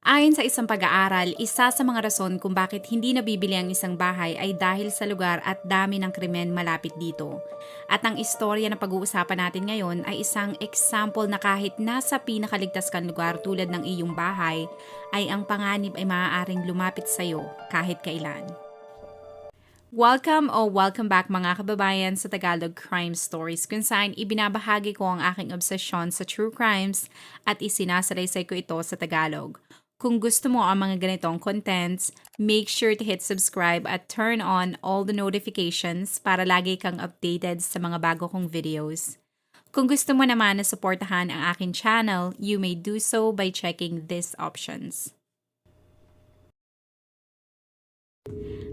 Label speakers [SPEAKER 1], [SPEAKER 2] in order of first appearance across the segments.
[SPEAKER 1] Ayon sa isang pag-aaral, isa sa mga rason kung bakit hindi nabibili ang isang bahay ay dahil sa lugar at dami ng krimen malapit dito. At ang istorya na pag-uusapan natin ngayon ay isang example na kahit nasa pinakaligtas kang lugar tulad ng iyong bahay, ay ang panganib ay maaaring lumapit sa iyo kahit kailan. Welcome o welcome back mga kababayan sa Tagalog Crime Stories kung saan ibinabahagi ko ang aking obsesyon sa true crimes at isinasalaysay ko ito sa Tagalog. Kung gusto mo ang mga ganitong contents, make sure to hit subscribe at turn on all the notifications para lagi kang updated sa mga bago kong videos. Kung gusto mo naman na suportahan ang akin channel, you may do so by checking these options.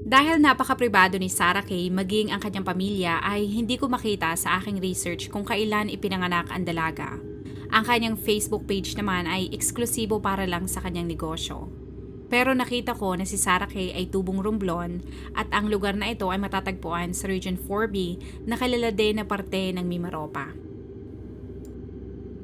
[SPEAKER 1] Dahil napaka-pribado ni Sarah Kay maging ang kanyang pamilya ay hindi ko makita sa aking research kung kailan ipinanganak ang dalaga. Ang kanyang Facebook page naman ay eksklusibo para lang sa kanyang negosyo. Pero nakita ko na si Sarah Kay ay tubong rumblon at ang lugar na ito ay matatagpuan sa Region 4B na kilala din na parte ng Mimaropa.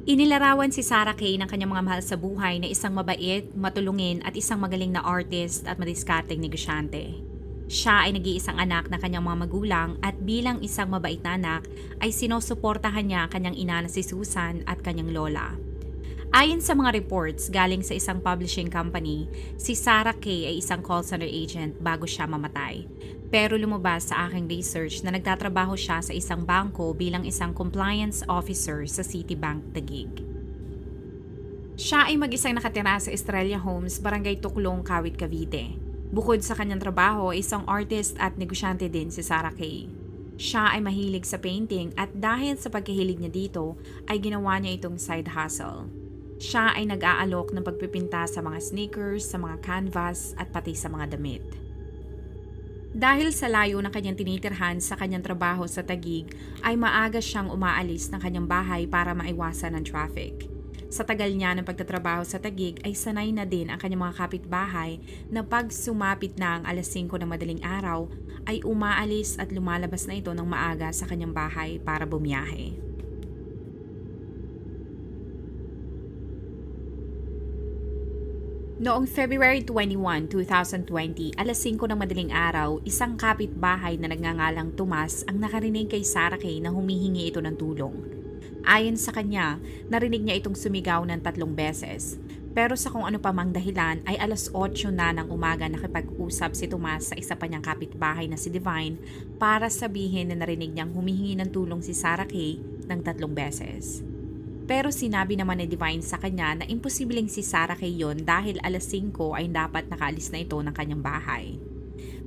[SPEAKER 1] Inilarawan si Sarah Kay ng kanyang mga mahal sa buhay na isang mabait, matulungin at isang magaling na artist at madiskarteng negosyante. Siya ay nag-iisang anak na kanyang mga magulang at bilang isang mabait na anak ay sinusuportahan niya kanyang ina na si Susan at kanyang lola. Ayon sa mga reports galing sa isang publishing company, si Sarah Kay ay isang call center agent bago siya mamatay. Pero lumabas sa aking research na nagtatrabaho siya sa isang bangko bilang isang compliance officer sa Citibank Taguig. Siya ay mag-isang nakatira sa Estrella Homes, Barangay Tuklong, Kawit, Cavite. Bukod sa kanyang trabaho, isang artist at negosyante din si Sarah Kay. Siya ay mahilig sa painting at dahil sa pagkahilig niya dito, ay ginawa niya itong side hustle. Siya ay nag-aalok ng pagpipinta sa mga sneakers, sa mga canvas at pati sa mga damit. Dahil sa layo na kanyang tinitirhan sa kanyang trabaho sa Tagig, ay maaga siyang umaalis ng kanyang bahay para maiwasan ng traffic. Sa tagal niya ng pagtatrabaho sa Tagig ay sanay na din ang kanyang mga kapitbahay na pag sumapit na ang alas 5 ng madaling araw ay umaalis at lumalabas na ito ng maaga sa kanyang bahay para bumiyahe. Noong February 21, 2020, alas 5 ng madaling araw, isang kapitbahay na nagngangalang Tomas ang nakarinig kay Sarah Kay na humihingi ito ng tulong. Ayon sa kanya, narinig niya itong sumigaw ng tatlong beses. Pero sa kung ano pa mang dahilan ay alas 8 na ng umaga nakipag-usap si Tomas sa isa pa niyang kapitbahay na si Divine para sabihin na narinig niyang humihingi ng tulong si Sarah Kay ng tatlong beses. Pero sinabi naman ni Divine sa kanya na imposibleng si Sarah kay yon dahil alas 5 ay dapat nakaalis na ito ng kanyang bahay.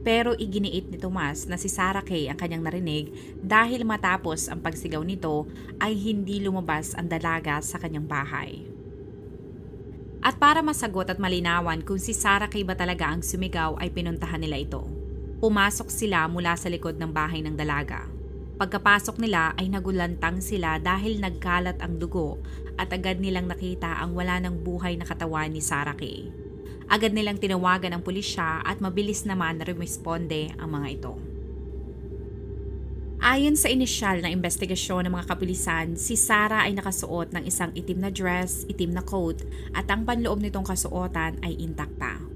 [SPEAKER 1] Pero iginiit ni Tomas na si Sarah Kay ang kanyang narinig dahil matapos ang pagsigaw nito ay hindi lumabas ang dalaga sa kanyang bahay. At para masagot at malinawan kung si Sarah Kay ba talaga ang sumigaw ay pinuntahan nila ito. Pumasok sila mula sa likod ng bahay ng dalaga. Pagkapasok nila ay nagulantang sila dahil nagkalat ang dugo at agad nilang nakita ang wala ng buhay na katawan ni Sarah Kay. Agad nilang tinawagan ang pulisya at mabilis naman na rumisponde ang mga ito. Ayon sa inisyal na investigasyon ng mga kapulisan, si Sarah ay nakasuot ng isang itim na dress, itim na coat at ang panloob nitong kasuotan ay intakta.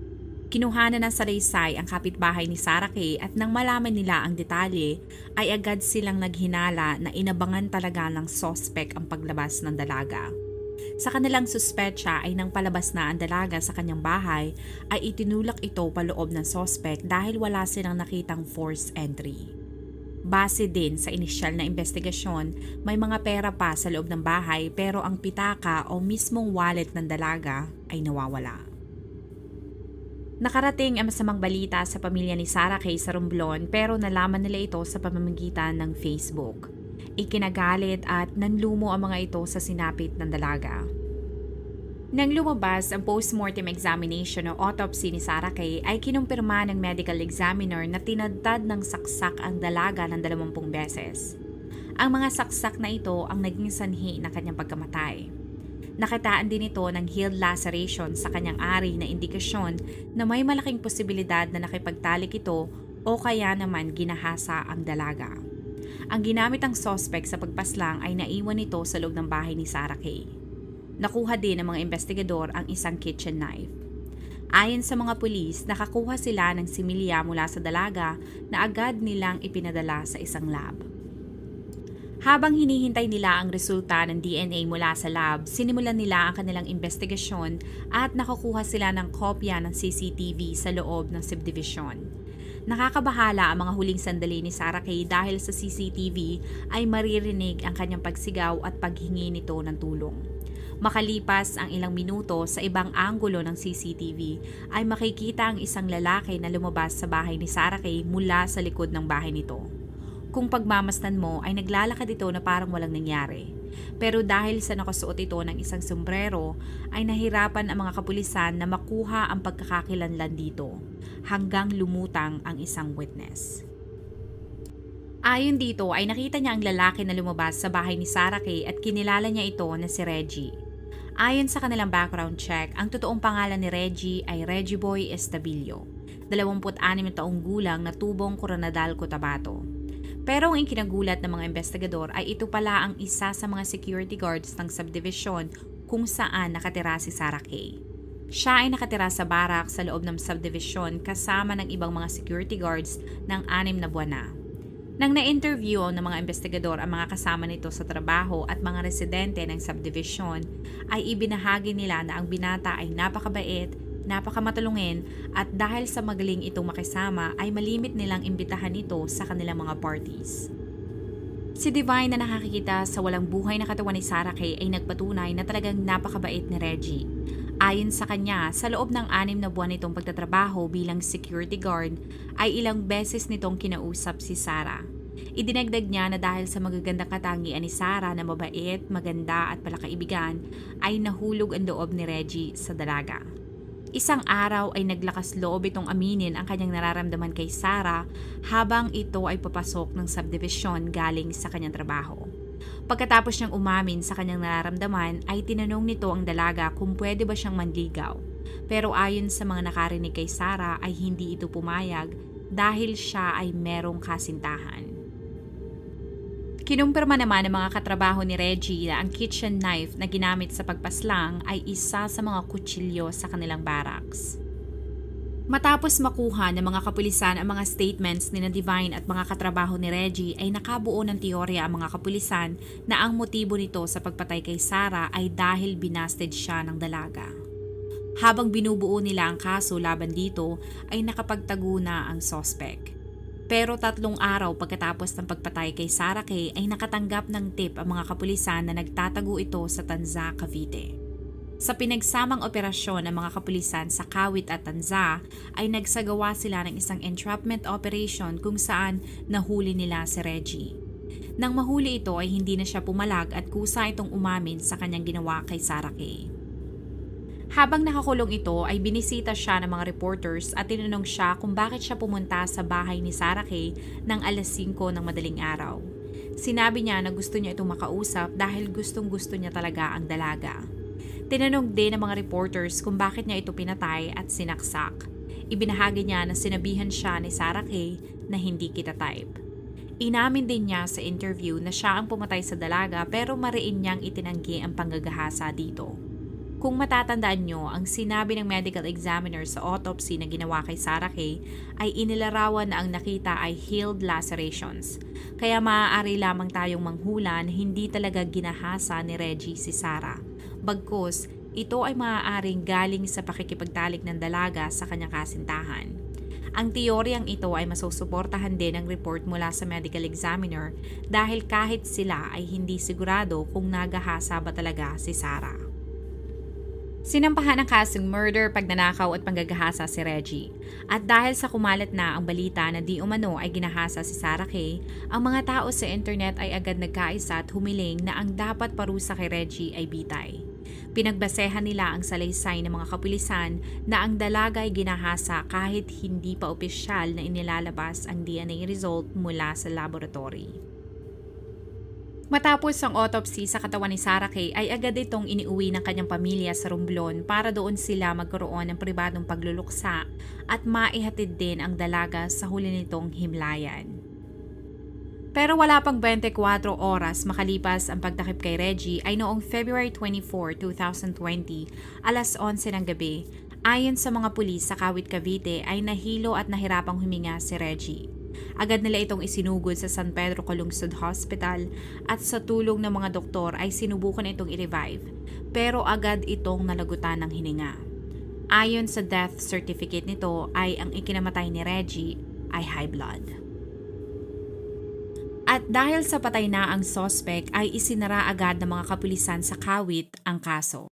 [SPEAKER 1] Kinuhanan ng salaysay ang kapitbahay ni Sarah Kay at nang malaman nila ang detalye, ay agad silang naghinala na inabangan talaga ng sospek ang paglabas ng dalaga. Sa kanilang suspetsa ay nang palabas na ang dalaga sa kanyang bahay ay itinulak ito paloob ng sospek dahil wala silang nakitang force entry. Base din sa inisyal na investigasyon, may mga pera pa sa loob ng bahay pero ang pitaka o mismong wallet ng dalaga ay nawawala. Nakarating ang masamang balita sa pamilya ni Sarah Kay sa Romblon pero nalaman nila ito sa pamamagitan ng Facebook. Ikinagalit at nanlumo ang mga ito sa sinapit ng dalaga. Nang lumabas ang post-mortem examination o autopsy ni Sarah Kay ay kinumpirma ng medical examiner na tinadtad ng saksak ang dalaga ng 20 beses. Ang mga saksak na ito ang naging sanhi na kanyang pagkamatay. Nakitaan din ito ng healed laceration sa kanyang ari na indikasyon na may malaking posibilidad na nakipagtalik ito o kaya naman ginahasa ang dalaga. Ang ginamit ang sospek sa pagpaslang ay naiwan nito sa loob ng bahay ni Sarah Kay. Nakuha din ng mga investigador ang isang kitchen knife. Ayon sa mga pulis, nakakuha sila ng similya mula sa dalaga na agad nilang ipinadala sa isang lab. Habang hinihintay nila ang resulta ng DNA mula sa lab, sinimulan nila ang kanilang investigasyon at nakakuha sila ng kopya ng CCTV sa loob ng subdivision. Nakakabahala ang mga huling sandali ni Sarah Kay dahil sa CCTV ay maririnig ang kanyang pagsigaw at paghingi nito ng tulong. Makalipas ang ilang minuto sa ibang anggulo ng CCTV ay makikita ang isang lalaki na lumabas sa bahay ni Sarah Kay mula sa likod ng bahay nito. Kung pagmamastan mo ay naglalakad ito na parang walang nangyari. Pero dahil sa nakasuot ito ng isang sombrero, ay nahirapan ang mga kapulisan na makuha ang pagkakakilanlan dito hanggang lumutang ang isang witness. Ayon dito ay nakita niya ang lalaki na lumabas sa bahay ni Sarah Kay at kinilala niya ito na si Reggie. Ayon sa kanilang background check, ang totoong pangalan ni Reggie ay Reggie Boy Estabilio, 26 na taong gulang na tubong Coronadal, Cotabato. Pero ang ikinagulat ng mga investigador ay ito pala ang isa sa mga security guards ng subdivision kung saan nakatira si Sarah Kay. Siya ay nakatira sa barak sa loob ng subdivision kasama ng ibang mga security guards ng anim na buwan na. Nang na-interview ng mga investigador ang mga kasama nito sa trabaho at mga residente ng subdivision, ay ibinahagi nila na ang binata ay napakabait, napakamatulungin at dahil sa magaling itong makisama ay malimit nilang imbitahan ito sa kanilang mga parties. Si Divine na nakakikita sa walang buhay na katawan ni Sarah Kay ay nagpatunay na talagang napakabait ni Reggie. Ayon sa kanya, sa loob ng anim na buwan nitong pagtatrabaho bilang security guard, ay ilang beses nitong kinausap si Sarah. Idinagdag niya na dahil sa magagandang katangian ni Sarah na mabait, maganda at palakaibigan, ay nahulog ang loob ni Reggie sa dalaga. Isang araw ay naglakas loob itong aminin ang kanyang nararamdaman kay Sarah habang ito ay papasok ng subdivision galing sa kanyang trabaho. Pagkatapos niyang umamin sa kanyang nararamdaman ay tinanong nito ang dalaga kung pwede ba siyang manligaw. Pero ayon sa mga nakarinig kay Sarah ay hindi ito pumayag dahil siya ay merong kasintahan. Kinumpirma naman ng mga katrabaho ni Reggie na ang kitchen knife na ginamit sa pagpaslang ay isa sa mga kutsilyo sa kanilang barracks. Matapos makuha ng mga kapulisan ang mga statements ni na Divine at mga katrabaho ni Reggie ay nakabuo ng teorya ang mga kapulisan na ang motibo nito sa pagpatay kay Sarah ay dahil binasted siya ng dalaga. Habang binubuo nila ang kaso laban dito ay nakapagtago na ang suspect. Pero tatlong araw pagkatapos ng pagpatay kay Sarah Kay ay nakatanggap ng tip ang mga kapulisan na nagtatago ito sa Tanza, Cavite. Sa pinagsamang operasyon ng mga kapulisan sa Kawit at Tanza ay nagsagawa sila ng isang entrapment operation kung saan nahuli nila si Reggie. Nang mahuli ito ay hindi na siya pumalag at kusa itong umamin sa kanyang ginawa kay Sarah Kay. Habang nakakulong ito ay binisita siya ng mga reporters at tinanong siya kung bakit siya pumunta sa bahay ni Sarah Kay ng alas 5 ng madaling araw. Sinabi niya na gusto niya itong makausap dahil gustong gusto niya talaga ang dalaga. Tinanong din ng mga reporters kung bakit niya ito pinatay at sinaksak. Ibinahagi niya na sinabihan siya ni Sarah Kay na hindi kita type. Inamin din niya sa interview na siya ang pumatay sa dalaga pero mariin niyang itinanggi ang panggagahasa dito. Kung matatandaan nyo, ang sinabi ng medical examiner sa autopsy na ginawa kay Sarah Kay ay inilarawan na ang nakita ay healed lacerations. Kaya maaari lamang tayong manghula na hindi talaga ginahasa ni Reggie si Sarah. Bagkus, ito ay maaaring galing sa pakikipagtalik ng dalaga sa kanyang kasintahan. Ang teoryang ito ay masusuportahan din ng report mula sa medical examiner dahil kahit sila ay hindi sigurado kung nagahasa ba talaga si Sarah. Sinampahan ng kasong murder, pagnanakaw at panggagahasa si Reggie. At dahil sa kumalat na ang balita na di umano ay ginahasa si Sarah Kay, ang mga tao sa internet ay agad nagkaisa at humiling na ang dapat parusa kay Reggie ay bitay. Pinagbasehan nila ang salaysay ng mga kapulisan na ang dalaga ay ginahasa kahit hindi pa opisyal na inilalabas ang DNA result mula sa laboratory. Matapos ang autopsy sa katawan ni Sarah Kay ay agad itong iniuwi ng kanyang pamilya sa Romblon para doon sila magkaroon ng pribadong pagluluksa at maihatid din ang dalaga sa huli nitong himlayan. Pero wala pang 24 oras makalipas ang pagtakip kay Reggie ay noong February 24, 2020, alas 11 ng gabi, Ayon sa mga pulis sa Kawit Cavite ay nahilo at nahirapang huminga si Reggie. Agad nila itong isinugod sa San Pedro Calungsod Hospital at sa tulong ng mga doktor ay sinubukan itong i-revive pero agad itong nalagutan ng hininga. Ayon sa death certificate nito ay ang ikinamatay ni Reggie ay high blood. At dahil sa patay na ang sospek ay isinara agad ng mga kapulisan sa Kawit ang kaso.